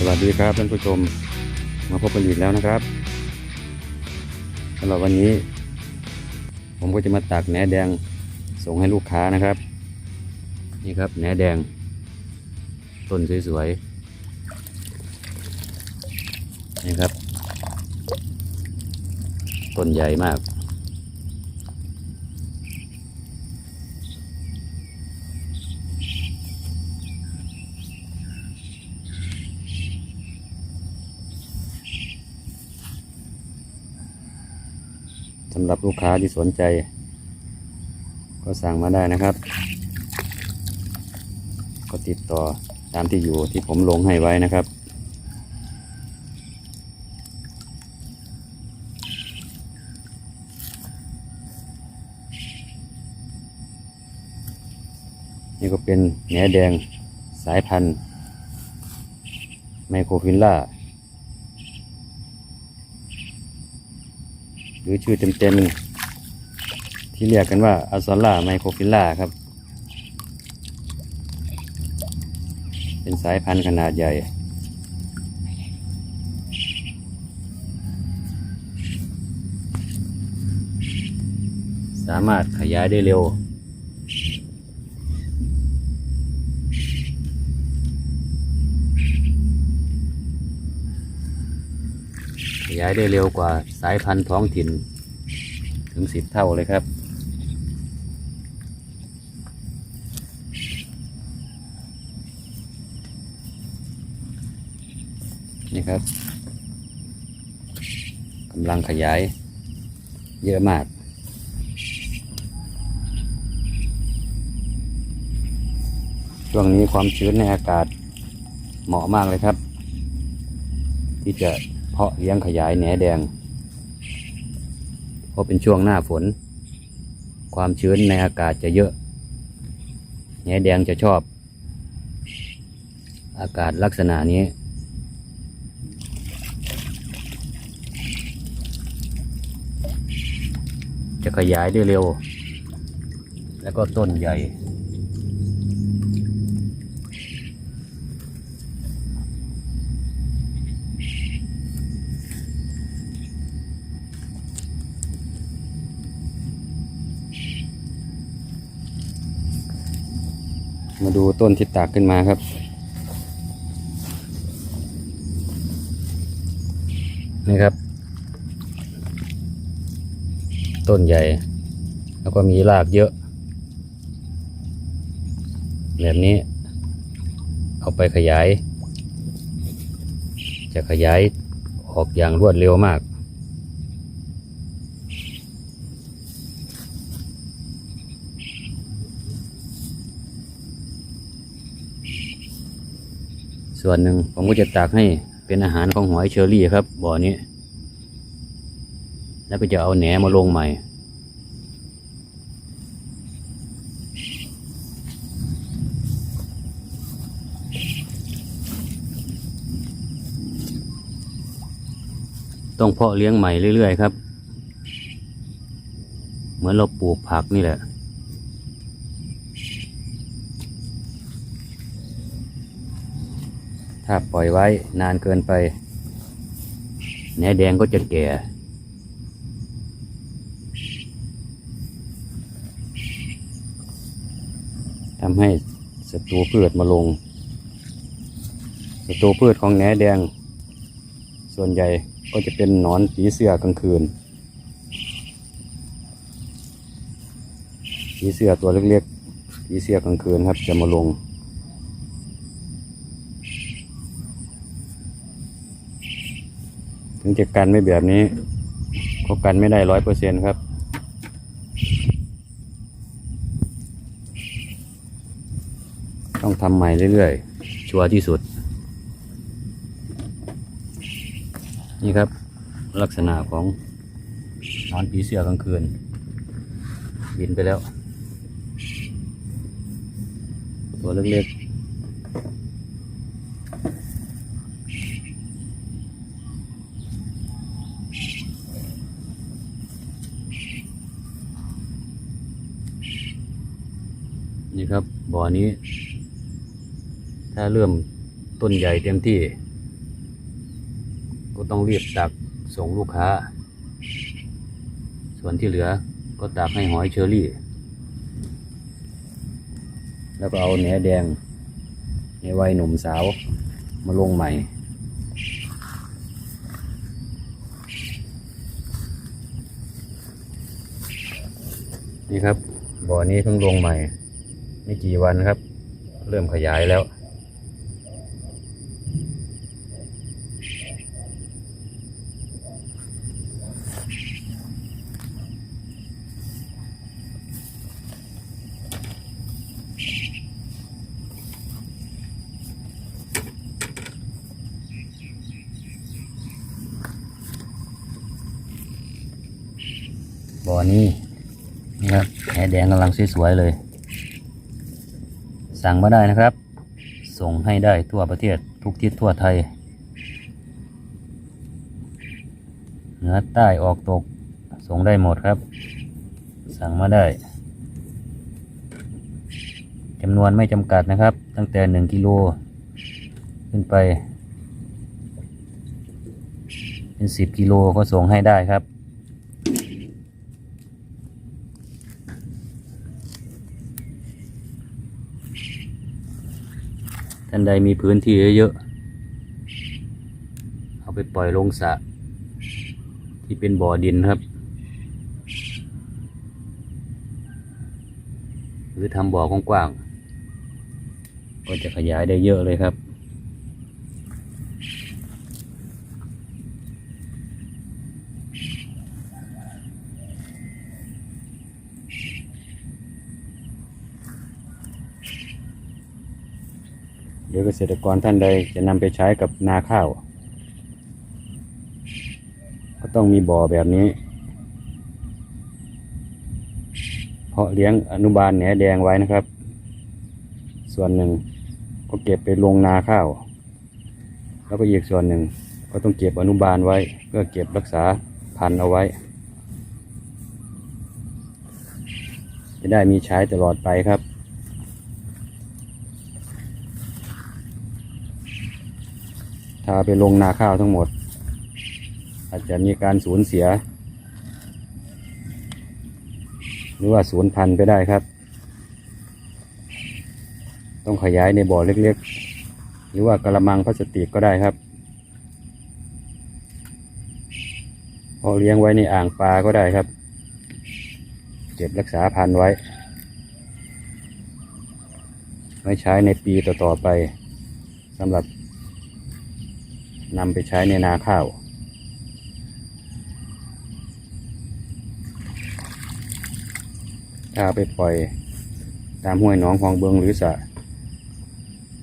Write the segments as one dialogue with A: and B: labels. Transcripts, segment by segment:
A: สวัสดีครับท่านผู้ชมมาพบกันอีกแล้วนะครับสำหรับวันนี้ ผมก็จะมาตักแหนแดงส่งให้ลูกค้านะครับ นี่ครับแหนแดง ต้นสวยๆนี่ครับ ต้นใหญ่มาก สำหรับลูกค้าที่สนใจ ก็สั่งมาได้นะครับ ก็ติดต่อตามที่อยู่ที่ผมลงให้ไว้นะครับนี่ก็เป็นแหนแดงสายพันธุ์ไมโครฟิลล่า หรือชื่อเต็มๆ ที่เรียกกันว่าอัสซอล่าไมโครฟิลล่าครับ เป็นสายพันธุ์ขนาดใหญ่ สามารถขยายได้เร็ว ยายได้เร็วกว่าสายพันธุ์ท้องถิ่น ถึงสิบเท่าเลยครับ นี่ครับกำลังขยายเยอะมากช่วงนี้ความชื้นในอากาศเหมาะมากเลยครับ ที่จะ เพาะเลี้ยงขยายแหนแดง เพราะเป็นช่วงหน้าฝน ความชื้นในอากาศจะเยอะ แหนแดงจะชอบ อากาศลักษณะนี้ จะขยายได้เร็ว แล้วก็ต้นใหญ่ มาดูต้นที่ตากขึ้นมาครับ นี่ครับ ต้นใหญ่ แล้วก็มีรากเยอะ แบบนี้ เอาไปขยาย จะขยายออกอย่างรวดเร็วมาก ส่วนหนึ่งผมก็จะตักให้เป็นอาหารของหอยเชอรี่ครับ บ่อนี้ แล้วก็จะเอาแหนมาลงใหม่ ต้องเพาะเลี้ยงใหม่เรื่อยๆครับ เหมือนเราปลูกผักนี่แหละ ถ้าปล่อยไว้นานเกินไปแหนแดงก็จะแก่ทำให้ศัตรูพืชมาลงศัตรูพืชของแหนแดง ส่วนใหญ่ก็จะเป็นหนอนผีเสื้อกลางคืนผีเสื้อตัวเล็กๆผีเสื้อกลางคืนครับจะมาลง ถึงจะกันไม่แบบนี้ก็กันไม่ได้ร้อยเปอร์เซ็นครับต้องทำใหม่เรื่อยๆ ชัวร์ที่สุด นี่ครับ ลักษณะของนอนผีเสื้อกลางคืน บินไปแล้ว ตัวเล็กๆ นี่ครับบ่อนี้ ถ้าเริ่มต้นใหญ่เต็มที่ ก็ต้องรีบตักส่งลูกค้า ส่วนที่เหลือก็ตักให้หอยเชอรี่ แล้วก็เอาแหนแดงในวัยหนุ่มสาวมาลงใหม่นี่ครับบ่อนี้เพิ่งลงใหม่ ไม่กี่วันครับ เริ่มขยายแล้ว บ่อนี้นี่ครับแหแดงกำลังสวยๆเลย สั่งมาได้นะครับ ส่งให้ได้ทั่วประเทศทุกทิศทั่วไทย เหนือใต้ออกตก ส่งได้หมดครับ สั่งมาได้จำนวนไม่จำกัดนะครับ ตั้งแต่หนึ่งกิโล ขึ้นไป เป็นสิบกิโลก็ส่งให้ได้ครับ ท่านใดมีพื้นที่เยอะๆ เอาไปปล่อยลงสระที่เป็นบ่อดินครับ หรือทำบ่อกว้างๆ ก็จะขยายได้เยอะเลยครับ เดี๋ยเกษตรกรท่านใดจะนำไปใช้กับนาข้าว ก็ต้องมีบ่อแบบนี้ เพาะเลี้ยงอนุบาลแหนแดงไว้นะครับ ส่วนหนึ่งก็เก็บไปลงนาข้าว แล้วก็อีกส่วนหนึ่งก็ต้องเก็บอนุบาลไว้ เพื่อเก็บรักษาพันธุ์เอาไว้ จะได้มีใช้ตลอดไปครับ ถ้าไปลงนาข้าวทั้งหมด อาจจะมีการสูญเสีย หรือว่าสูญพันธุ์ไปได้ครับ ต้องขยายในบ่อเล็กๆ หรือว่ากระมังพลาสติกก็ได้ครับพอเลี้ยงไว้ในอ่างปลาก็ได้ครับ เก็บรักษาพันธุ์ไว้ไว้ใช้ในปีต่อๆไปสำหรับ นำไปใช้ในนาข้าว ถ้าไปปล่อยตามห้วยหนองคลองเบืองหรือสระ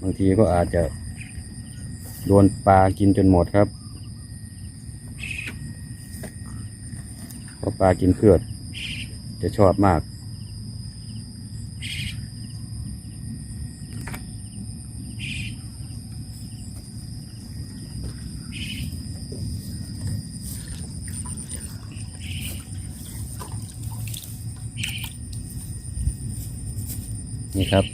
A: บางทีก็อาจจะโดนปลากินจนหมดครับเพราะปลากินเพือดจะชอบมาก นี่ครับ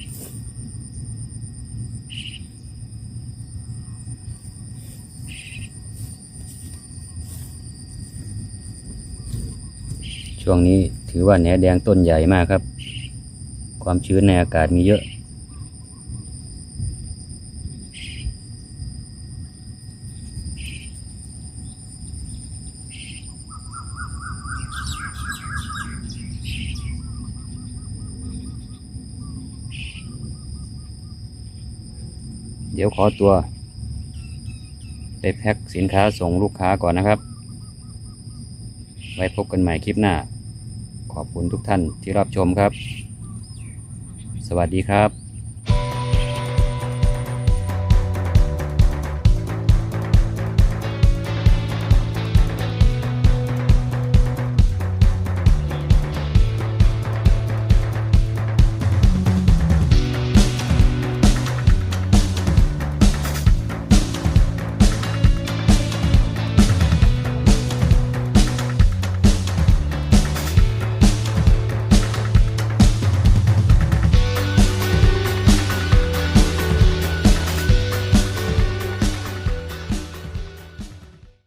A: ช่วงนี้ถือว่าแหนแดงต้นใหญ่มากครับ ความชื้นในอากาศมีเยอะ ดี๋ยวขอตัวไปแพ็คสินค้าส่งลูกค้าก่อนนะครับ ไว้พบกันใหม่คลิปหน้า ขอบคุณทุกท่านที่รับชมครับ สวัสดีครับ